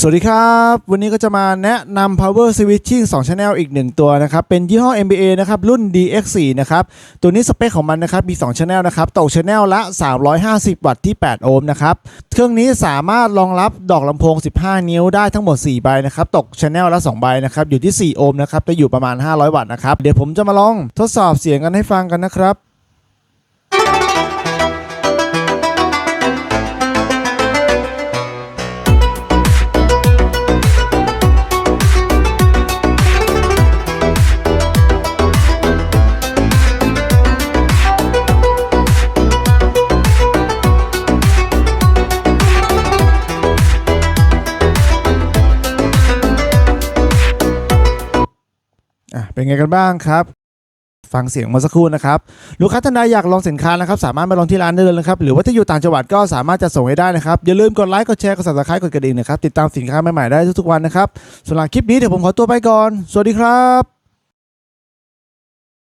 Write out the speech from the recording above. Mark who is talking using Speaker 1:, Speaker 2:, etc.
Speaker 1: สวัสดีครับ วันนี้ก็จะมาแนะนำ power switching 2 channel อีก 1 ตัวนะครับ เป็นยี่ห้อ MBA นะครับ รุ่น DX4 นะครับ ตัวนี้สเปคของมันนะครับ มี 2 channel นะครับตก channel ละ 350 วัตต์ที่ 8 โอห์มนะครับ เครื่องนี้สามารถรองรับดอกลำโพง 15 นิ้วได้ทั้งหมด 4 ใบนะครับ ตก channel ละ 2 ใบนะครับ อยู่ที่ 4 โอห์มนะครับ จะอยู่ประมาณ 500 วัตต์นะครับ เดี๋ยวผมจะมาลองทดสอบเสียงกันให้ฟังกันนะครับ อะเป็นไงกันบ้างครับ ฟังเสียงมาสักครู่นะครับ ลูกค้าท่านใดอยากลองสินค้านะครับ สามารถมาลองที่ร้านได้เลยนะครับ หรือว่าถ้าอยู่ต่างจังหวัดก็สามารถจะส่งให้ได้นะครับ อย่าลืมกดไลค์กดแชร์กด subscribe กดกระดิ่งนะครับติดตามสินค้าใหม่ๆได้ทุกๆวันนะครับสำหรับคลิปนี้เดี๋ยวผมขอตัวไปก่อน สวัสดีครับ